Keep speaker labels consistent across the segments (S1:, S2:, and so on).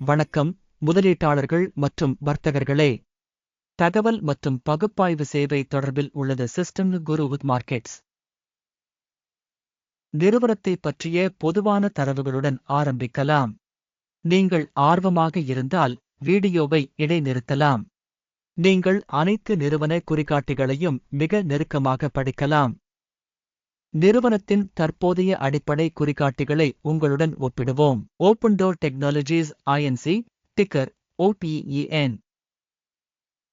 S1: வணக்கம் முதலீட்டாளர்கள் மற்றும் வர்த்தகர்களே. தகவல் மற்றும் பகுப்பாய்வு சேவை தொடர்பில் உள்ளது சிஸ்டம் குரு வித் மார்க்கெட்ஸ் நிறுவனத்தை பற்றிய பொதுவான தரவுகளுடன் ஆரம்பிக்கலாம். நீங்கள் ஆர்வமாக இருந்தால் வீடியோவை இடைநிறுத்தலாம். நீங்கள் அனைத்து நிறுவன குறிகாட்டிகளையும் மிக நெருக்கமாக படிக்கலாம். நிறுவனத்தின் தற்போதைய அடிப்படை குறிகாட்டிகளை உங்களுடன் ஒப்பிடுவோம். Open door technologies INC ticker O P E N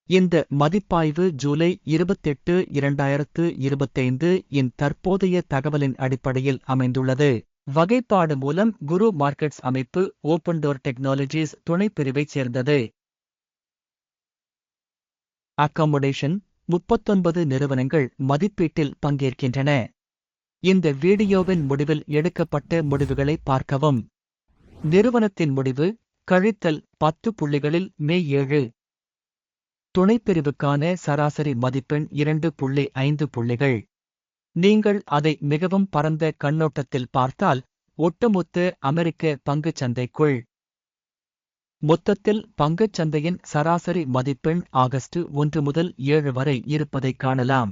S1: இந்த மதிப்பாய்வு ஜூலை இருபத்தெட்டு இரண்டாயிரத்து இருபத்தைந்து இன் தற்போதைய தகவலின் அடிப்படையில் அமைந்துள்ளது. வகைப்பாடு மூலம் குரு மார்க்கெட்ஸ் அமைப்பு ஓப்பன் டோர் டெக்னாலஜிஸ் துணைப்பிரிவைச் சேர்ந்தது. அக்காமடேஷன் முப்பத்தொன்பது நிறுவனங்கள் மதிப்பீட்டில் பங்கேற்கின்றன. இந்த வீடியோவின் முடிவில் எடுக்கப்பட்ட முடிவுகளை பார்க்கவும். நிறுவனத்தின் முடிவு கழித்தல் பத்து புள்ளிகளில் மே ஏழு. துணைப்பிரிவுக்கான சராசரி மதிப்பெண் இரண்டு புள்ளி ஐந்து புள்ளிகள். நீங்கள் அதை மிகவும் பரந்த கண்ணோட்டத்தில் பார்த்தால் ஒட்டுமொத்த அமெரிக்க பங்குச் சந்தைக்குள். மொத்தத்தில் பங்குச் சந்தையின் சராசரி மதிப்பெண் ஆகஸ்ட் ஒன்று முதல் ஏழு வரை இருப்பதைக் காணலாம்.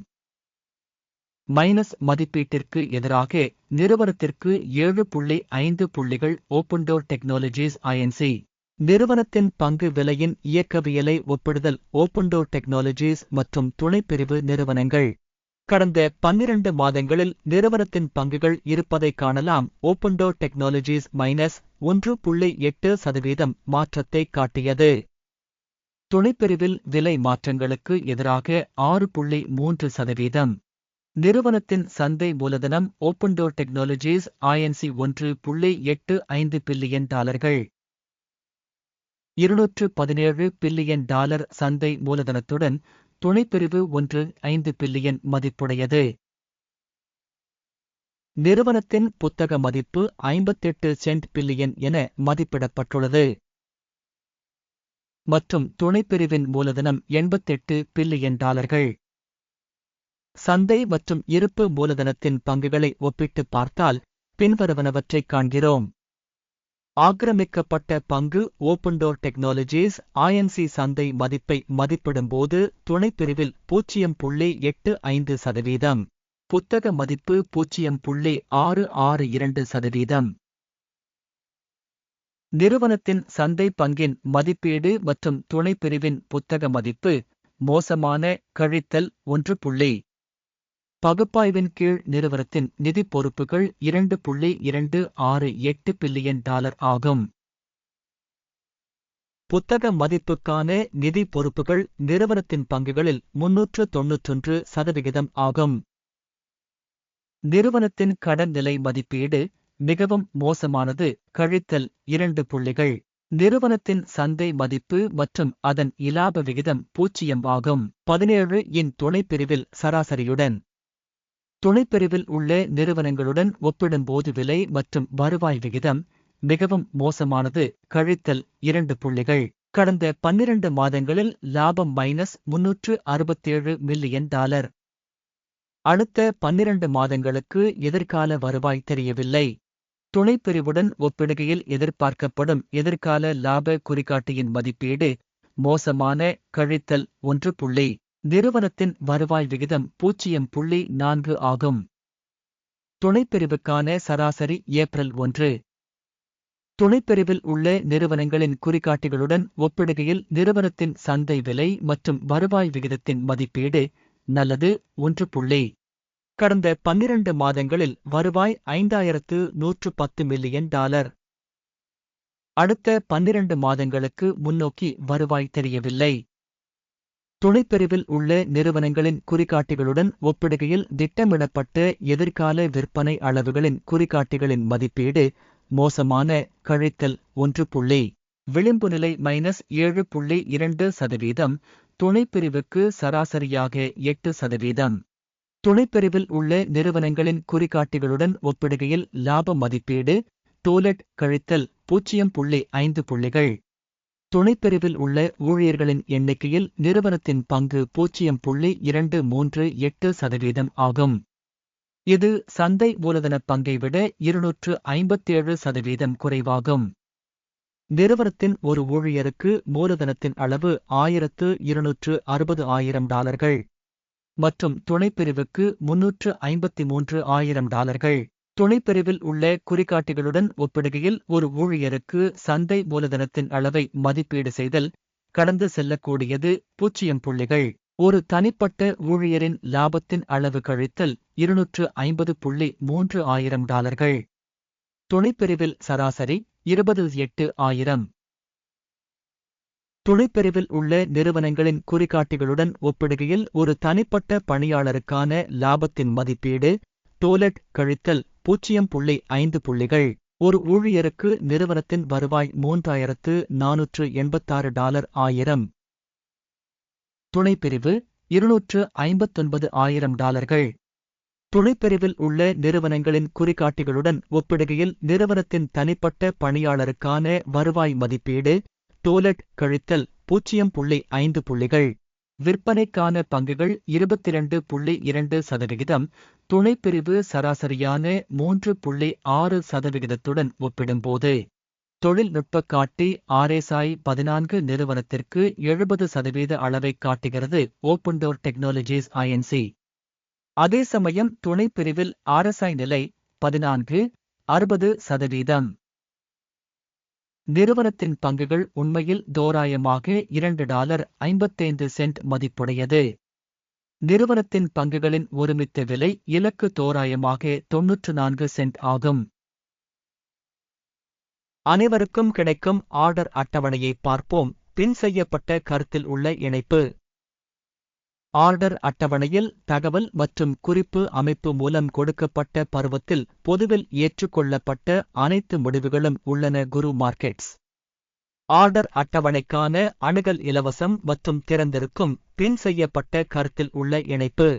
S1: மைனஸ் மதிப்பீட்டிற்கு எதிராக நிறுவனத்திற்கு ஏழு புள்ளி ஐந்து புள்ளிகள் ஓப்பன் டோர் டெக்னாலஜிஸ் ஐஎன்சி நிறுவனத்தின் பங்கு விலையின் இயக்கவியலை ஒப்பிடுதல் ஓப்பன் டோர் டெக்னாலஜிஸ் மற்றும் துணைப்பிரிவு நிறுவனங்கள். கடந்த பன்னிரண்டு மாதங்களில் நிறுவனத்தின் பங்குகள் இருப்பதை காணலாம். ஓபன்டோர் டெக்னாலஜிஸ் மைனஸ் ஒன்று புள்ளி எட்டு சதவீதம் மாற்றத்தை காட்டியது. துணைப்பிரிவில் விலை மாற்றங்களுக்கு எதிராக ஆறு புள்ளி மூன்று சதவீதம். நிறுவனத்தின் சந்தை மூலதனம் ஓப்பன் டோர் டெக்னாலஜிஸ் ஐஎன்சி ஒன்று புள்ளி எட்டு ஐந்து பில்லியன் டாலர்கள். இருநூற்று பதினேழு பில்லியன் டாலர் சந்தை மூலதனத்துடன் துணைப்பிரிவு ஒன்று ஐந்து பில்லியன் மதிப்புடையது. நிறுவனத்தின் புத்தக மதிப்பு ஐம்பத்தெட்டு சென்ட் பில்லியன் என மதிப்பிடப்பட்டுள்ளது. மற்றும் துணைப்பிரிவின் மூலதனம் எண்பத்தெட்டு பில்லியன் டாலர்கள். சந்தை மற்றும் இருப்பு மூலதனத்தின் பங்குகளை ஒப்பிட்டு பார்த்தால் பின்வருவனவற்றைக் காண்கிறோம். ஆக்கிரமிக்கப்பட்ட பங்கு ஓப்பன் டோர் டெக்னாலஜிஸ் ஐஎன்சி சந்தை மதிப்பை மதிப்பிடும்போது துணைப்பிரிவில் பூஜ்ஜியம் புள்ளி எட்டு ஐந்து சதவீதம் புத்தக மதிப்பு பூஜ்ஜியம் புள்ளி ஆறு ஆறு இரண்டு சதவீதம். நிறுவனத்தின் சந்தை பங்கின் மதிப்பீடு மற்றும் துணைப்பிரிவின் புத்தக மதிப்பு மோசமான கழித்தல் ஒன்று புள்ளி பகுப்பாய்வின் கீழ் நிறுவனத்தின் நிதி பொறுப்புகள் இரண்டு புள்ளி இரண்டு ஆறு எட்டு பில்லியன் டாலர் ஆகும். புத்தக மதிப்புக்கான நிதி பொறுப்புகள் நிறுவனத்தின் பங்குகளில் முன்னூற்று தொன்னூற்றொன்று சதவிகிதம் ஆகும். நிறுவனத்தின் கடன் நிலை மதிப்பீடு மிகவும் மோசமானது கழித்தல் இரண்டு புள்ளிகள். நிறுவனத்தின் சந்தை மதிப்பு மற்றும் அதன் இலாப விகிதம் பூச்சியம் ஆகும். பதினேழு இன் துணைப்பிரிவில் சராசரியுடன் துணைப்பிரிவில் உள்ள நிறுவனங்களுடன் ஒப்பிடும்போது விலை மற்றும் வருவாய் விகிதம் மிகவும் மோசமானது. கழித்தல் இரண்டு புள்ளிகள். கடந்த பன்னிரண்டு மாதங்களில் லாபம் மைனஸ் முன்னூற்று அறுபத்தேழு மில்லியன் டாலர் அடுத்த பன்னிரண்டு மாதங்களுக்கு எதிர்கால வருவாய் தெரியவில்லை. துணைப்பிரிவுடன் ஒப்பிடுகையில் எதிர்பார்க்கப்படும் எதிர்கால லாப குறிகாட்டியின் மதிப்பீடு மோசமான கழித்தல் ஒன்று புள்ளி. நிறுவனத்தின் வருவாய் விகிதம் பூஜ்ஜியம் புள்ளி நான்கு ஆகும். துணைப்பிரிவுக்கான சராசரி ஏப்ரல் ஒன்று. துணைப்பிரிவில் உள்ள நிறுவனங்களின் குறிகாட்டிகளுடன் ஒப்பிடுகையில் நிறுவனத்தின் சந்தை விலை மற்றும் வருவாய் விகிதத்தின் மதிப்பீடு நல்லது ஒன்று புள்ளி. கடந்த பன்னிரண்டு மாதங்களில் வருவாய் ஐந்தாயிரத்து நூற்று பத்து மில்லியன் டாலர். அடுத்த பன்னிரண்டு மாதங்களுக்கு முன்னோக்கி வருவாய் தெரியவில்லை. துணைப்பிரிவில் உள்ள நிறுவனங்களின் குறிகாட்டிகளுடன் ஒப்பிடுகையில் திட்டமிடப்பட்ட எதிர்கால விற்பனை அளவுகளின் குறிகாட்டிகளின் மதிப்பீடு மோசமான கழித்தல் ஒன்று புள்ளி விளிம்பு நிலை மைனஸ் ஏழு புள்ளி இரண்டு சதவீதம் துணைப்பிரிவுக்கு சராசரியாக எட்டு சதவீதம். துணைப்பிரிவில் உள்ள நிறுவனங்களின் குறிகாட்டிகளுடன் ஒப்பிடுகையில் லாப மதிப்பீடு டோலட் கழித்தல் பூஜ்ஜியம் புள்ளி ஐந்து புள்ளிகள். துணைப்பிரிவில் உள்ள ஊழியர்களின் எண்ணிக்கையில் நிறுவனத்தின் பங்கு பூஜ்ஜியம் புள்ளி இரண்டு மூன்று எட்டு சதவீதம் ஆகும். இது சந்தை மூலதனப் பங்கை விட இருநூற்று ஐம்பத்தேழு சதவீதம் குறைவாகும். நிறுவனத்தின் ஒரு ஊழியருக்கு மூலதனத்தின் அளவு ஆயிரத்து இருநூற்று அறுபது ஆயிரம் டாலர்கள் மற்றும் துணைப்பிரிவுக்கு முன்னூற்று ஐம்பத்தி மூன்று ஆயிரம் டாலர்கள். துணைப்பிரிவில் உள்ள குறிகாட்டிகளுடன் ஒப்பிடுகையில் ஒரு ஊழியருக்கு சந்தை மூலதனத்தின் அளவை மதிப்பீடு செய்தல் கடந்து செல்லக்கூடியது பூஜ்ஜியம் புள்ளிகள். ஒரு தனிப்பட்ட ஊழியரின் லாபத்தின் அளவு கழித்தல் இருநூற்று ஐம்பது புள்ளி மூன்று ஆயிரம் டாலர்கள். துணைப்பிரிவில் சராசரி இருபது எட்டு ஆயிரம். துணைப்பிரிவில் உள்ள நிறுவனங்களின் குறிகாட்டிகளுடன் ஒப்பிடுகையில் ஒரு தனிப்பட்ட பணியாளருக்கான லாபத்தின் மதிப்பீடு டோலட் கழித்தல் பூஜ்ஜியம் புள்ளி ஐந்து புள்ளிகள். ஒரு ஊழியருக்கு நிறுவனத்தின் வருவாய் மூன்றாயிரத்து நானூற்று எண்பத்தாறு டாலர் ஆயிரம். துணைப்பிரிவு இருநூற்று ஐம்பத்தொன்பது ஆயிரம் டாலர்கள். துணைப்பிரிவில் உள்ள நிறுவனங்களின் குறிகாட்டிகளுடன் ஒப்பிடுகையில் நிறுவனத்தின் தனிப்பட்ட பணியாளருக்கான வருவாய் மதிப்பீடு டோலட் கழித்தல் பூஜ்ஜியம் புள்ளி ஐந்து புள்ளிகள். விற்பனைக்கான பங்குகள் இருபத்திரண்டு புள்ளி இரண்டு சதவிகிதம் துணைப்பிரிவு சராசரியான மூன்று புள்ளி ஆறு சதவிகிதத்துடன் ஒப்பிடும்போது தொழில்நுட்ப காட்டி ஆர்எஸ்ஐ பதினான்கு நிறுவனத்திற்கு எழுபது சதவீத அளவை காட்டுகிறது ஓப்பன் டோர் டெக்னாலஜிஸ் ஐஎன்சி அதே சமயம் துணைப்பிரிவில் ஆர்எஸ்ஐ நிலை பதினான்கு அறுபது சதவீதம். நிறுவனத்தின் பங்குகள் உண்மையில் தோராயமாக இரண்டு டாலர் ஐம்பத்தைந்து சென்ட் மதிப்புடையது. நிறுவனத்தின் பங்குகளின் ஒருமித்த விலை இலக்கு தோராயமாக தொன்னூற்று நான்கு சென்ட் ஆகும். அனைவருக்கும் கிடைக்கும் ஆர்டர் அட்டவணையை பார்ப்போம். பின் செய்யப்பட்ட கருத்தில் உள்ள இணைப்பு. ஆர்டர் அட்டவணையில் தகவல் மற்றும் குறிப்பு அமைப்பு மூலம் கொடுக்கப்பட்ட பருவத்தில் பொதுவில் ஏற்றுக்கொள்ளப்பட்ட அனைத்து முடிவுகளும் உள்ளன குரு மார்க்கெட்ஸ். ஆர்டர் அட்டவணைக்கான அணுகல் இலவசம் மற்றும் திறந்திருக்கும் பின் செய்யப்பட்ட கருத்தில் உள்ள இணைப்பு.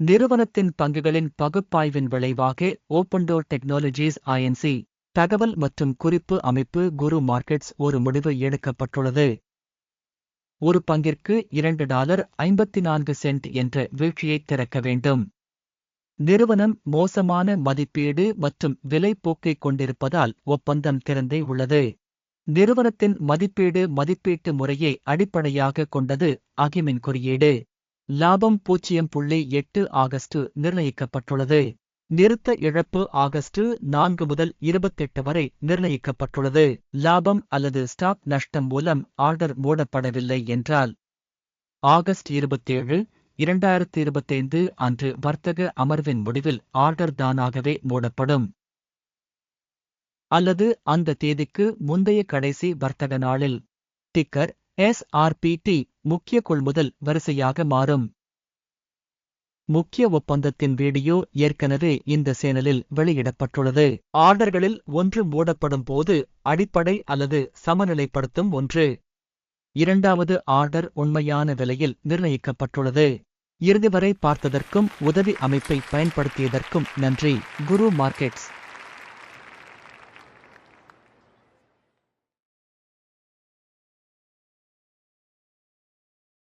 S1: நிறுவனத்தின் பங்குகளின் பகுப்பாய்வின் விளைவாக ஓப்பன்டோர் டெக்னாலஜிஸ் ஐஎன்சி தகவல் மற்றும் குறிப்பு அமைப்பு குரு மார்க்கெட்ஸ் ஒரு முடிவு எடுக்கப்பட்டுள்ளது. ஒரு பங்கிற்கு இரண்டு டாலர் ஐம்பத்தி நான்கு சென்ட் என்ற வீழ்ச்சியை திறக்க வேண்டும். நிறுவனம் மோசமான மதிப்பீடு மற்றும் விலை போக்கைக் கொண்டிருப்பதால் ஒப்பந்தம் திறந்தே உள்ளது. நிறுவனத்தின் மதிப்பீடு மதிப்பீட்டு முறையை அடிப்படையாக கொண்டது அகிமின் குறியீடு. லாபம் பூஜ்ஜியம் புள்ளி எட்டு ஆகஸ்ட் நிர்ணயிக்கப்பட்டுள்ளது. நிறுத்த இழப்பு ஆகஸ்ட் நான்கு முதல் இருபத்தெட்டு வரை நிர்ணயிக்கப்பட்டுள்ளது. லாபம் அல்லது ஸ்டாக் நஷ்டம் மூலம் ஆர்டர் மூடப்படவில்லை என்றால் ஆகஸ்ட் இருபத்தேழு இரண்டாயிரத்தி இருபத்தைந்து அன்று வர்த்தக அமர்வின் முடிவில் ஆர்டர் தானாகவே மூடப்படும். அல்லது அந்த தேதிக்கு முந்தைய கடைசி வர்த்தக நாளில். டிக்கர் எஸ்ஆர்பிடி முக்கிய கொள்முதல் வரிசையாக மாறும். முக்கிய ஒப்பந்தத்தின் வீடியோ ஏற்கனவே இந்த சேனலில் வெளியிடப்பட்டுள்ளது. ஆர்டர்களில் ஒன்று மூடப்படும் போது அடிப்படை அல்லது சமநிலைப்படுத்தும் ஒன்று. இரண்டாவது ஆர்டர் உண்மையான விலையில் நிர்ணயிக்கப்பட்டுள்ளது. இறுதி வரை பார்த்ததற்கும் உதவி அமைப்பை பயன்படுத்தியதற்கும் நன்றி. குரு மார்க்கெட்ஸ்.